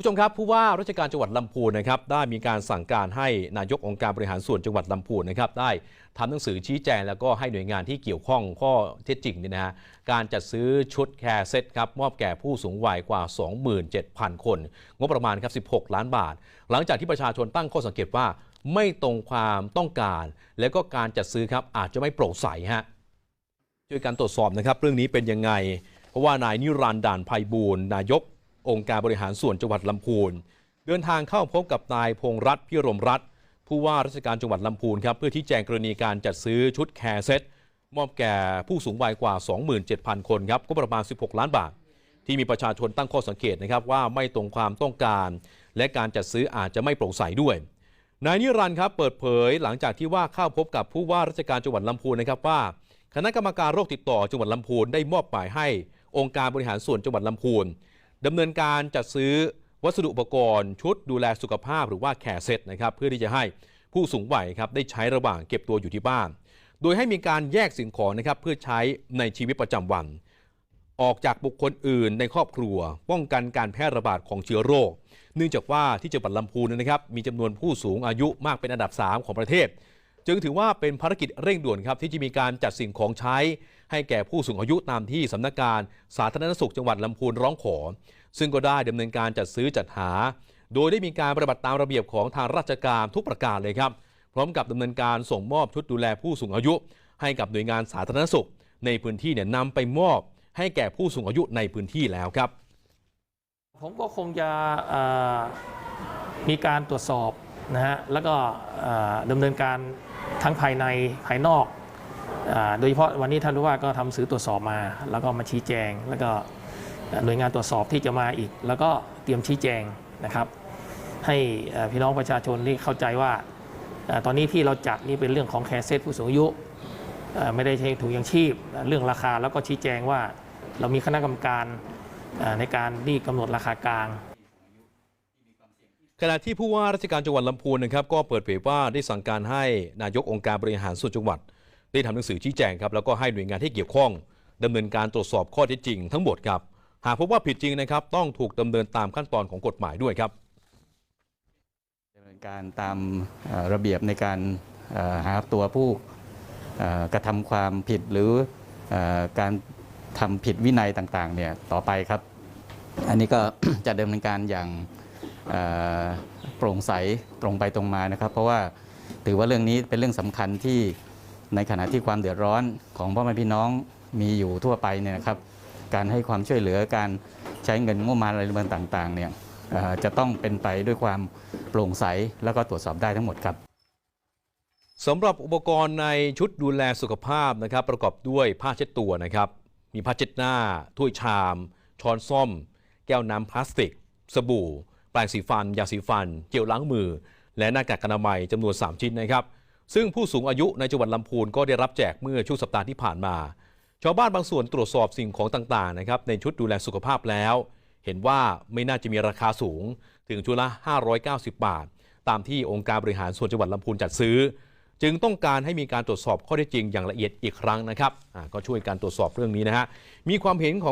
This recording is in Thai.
ผู้ชมครับผู้ว่าราชการจังหวัดลำพูนนะครับได้มีการสั่งการให้นายกองค์การบริหารส่วนจังหวัดลำพูนนะครับได้ทำหนังสือชี้แจงแล้วก็ให้หน่วยงานที่เกี่ยวข้องข้อเท็จจริงเนี่ยนะฮะการจัดซื้อชุดแคร์เซ็ตครับมอบแก่ผู้สูงวัยกว่า 27,000 คน งบประมาณครับ 16 ล้านบาท หลังจากที่ประชาชนตั้งข้อสังเกตว่าไม่ตรงความต้องการ และก็การจัดซื้อครับอาจจะไม่โปร่งใสฮะช่วยกันตรวจสอบนะครับเรื่องนี้เป็นยังไง เพราะว่านายนิรันดร์ด่านภัยบูลนายก องค์การบริหารส่วนจังหวัดลำพูน เดินทางเข้าพบกับนายพงษ์รัตน์พิรมรัตน์ผู้ว่าราชการจังหวัดลำพูนครับเพื่อที่แจงกรณีการจัดซื้อชุดแคร์เซ็ตมอบแก่ผู้สูงวัยกว่า 27,000 คนครับก็ประมาณ 16 ล้านบาท ที่มีประชาชนตั้งข้อสังเกตนะครับว่าไม่ตรงความต้องการ และการจัดซื้ออาจจะไม่โปร่งใสด้วยนายนิรันดร์ครับเปิดเผยหลังจากที่ว่าเข้าพบกับผู้ว่าราชการจังหวัดลำพูนนะครับว่า คณะกรรมการโรคติดต่อจังหวัดลำพูนได้มอบหมายให้ องค์การบริหารส่วนจังหวัดลำพูน ดำเนินการจัดซื้อวัสดุอุปกรณ์ชุดดูแลสุขภาพหรือว่าแคร์เซ็ตนะครับเพื่อที่จะให้ผู้สูงวัยครับได้ใช้ระหว่างเก็บตัวอยู่ที่บ้าน โดยให้มีการแยกสิ่งของนะครับเพื่อใช้ในชีวิตประจำวัน ออกจากบุคคลอื่นในครอบครัว ป้องกันการแพร่ระบาดของเชื้อโรค เนื่องจากว่าที่จังหวัดลำพูนนะครับมีจำนวนผู้สูงอายุมากเป็นอันดับ 3 ของประเทศ จึงถือว่าเป็นภารกิจเร่งด่วนครับที่จะมีการจัดสิ่งของใช้ ให้แก่ผู้สูงอายุตามที่สำนักงาน สาธารณสุขจังหวัดลำพูนร้องขอ ซึ่งก็ได้ดำเนินการจัดซื้อจัดหา โดยได้มีการปฏิบัติตามระเบียบของทางราชการทุกประการเลยครับ พร้อมกับดำเนินการส่งมอบชุดดูแลผู้สูงอายุ ให้กับหน่วยงานสาธารณสุข ในพื้นที่เนี่ยนำไปมอบให้แก่ผู้สูงอายุในพื้นที่แล้วครับ ผมก็คงจะเอ่อมีการตรวจสอบนะฮะแล้วก็เอ่อดำเนินการ ทั้งภายในภายนอกอโดยเฉพาะวันนี้ท่านรู้ว่าก็ทำสื่อตรวจสอบมา แล้วก็มาชี้แจง แล้วก็หน่วยงานตรวจสอบที่จะมาอีก แล้วก็เตรียมชี้แจงนะครับ ให้พี่น้องประชาชนที่เข้าใจว่าอตอนนี้ที่เราจัดนี่เป็นเรื่องของแคร์เซตผู้สูงอายุไม่ได้ใช้ถุงยังชีพ เรื่องราคาแล้วก็ชี้แจงว่าเรามีคณะกรรมการในการที่กำหนดราคากลาง ขณะที่ผู้ว่าราชการจังหวัดลำพูนนะครับก็เปิดเผยว่าได้สั่งการให้นายกองค์การบริหารส่วนจังหวัด ได้ทำหนังสือชี้แจงครับแล้วก็ให้หน่วยงานที่เกี่ยวข้องดำเนินการตรวจสอบข้อเท็จจริงทั้งหมดครับหากพบว่าผิดจริงนะครับ ต้องถูกดำเนินตามขั้นตอนของกฎหมายด้วยครับดำเนินการตามระเบียบในการหาตัวผู้กระทำความผิดหรือการทำผิดวินัยต่างๆเนี่ยต่อไปครับ อันนี้ก็จะดำเนินการอย่าง โปร่งใสตรงไปตรงมานะครับ เพราะว่าถือว่าเรื่องนี้เป็นเรื่องสำคัญที่ในขณะที่ความเดือดร้อนของพ่อแม่พี่น้องมีอยู่ทั่วไปเนี่ยนะครับ การให้ความช่วยเหลือการใช้เงินงบประมาณอะไรต่างๆเนี่ยจะต้องเป็นไปด้วยความโปร่งใสแล้วก็ตรวจสอบได้ทั้งหมดครับสำหรับอุปกรณ์ในชุดดูแลสุขภาพนะครับ ประกอบด้วยผ้าเช็ดตัวนะครับ มีผ้าเช็ดหน้า ถ้วยชาม ช้อนส้อม แก้วน้ำพลาสติก สบู่ แปรงสีฟัน ยาสีฟัน เจลล้างมือ และหน้ากากอนามัยจำนวน 3 ชิ้นนะครับ ซึ่งผู้สูงอายุในจังหวัดลำพูนก็ได้รับแจกเมื่อช่วงสัปดาห์ที่ผ่านมา ชาวบ้านบางส่วนตรวจสอบสิ่งของต่างๆนะครับในชุดดูแลสุขภาพแล้ว เห็นว่าไม่น่าจะมีราคาสูงถึงชุดละ 590 บาท ตามที่องค์การบริหารส่วนจังหวัดลำพูนจัดซื้อ จึงต้องการให้มีการตรวจสอบข้อเท็จจริงอย่างละเอียดอีกครั้งนะครับก็ช่วยการตรวจสอบเรื่องนี้นะฮะมีความเห็นของ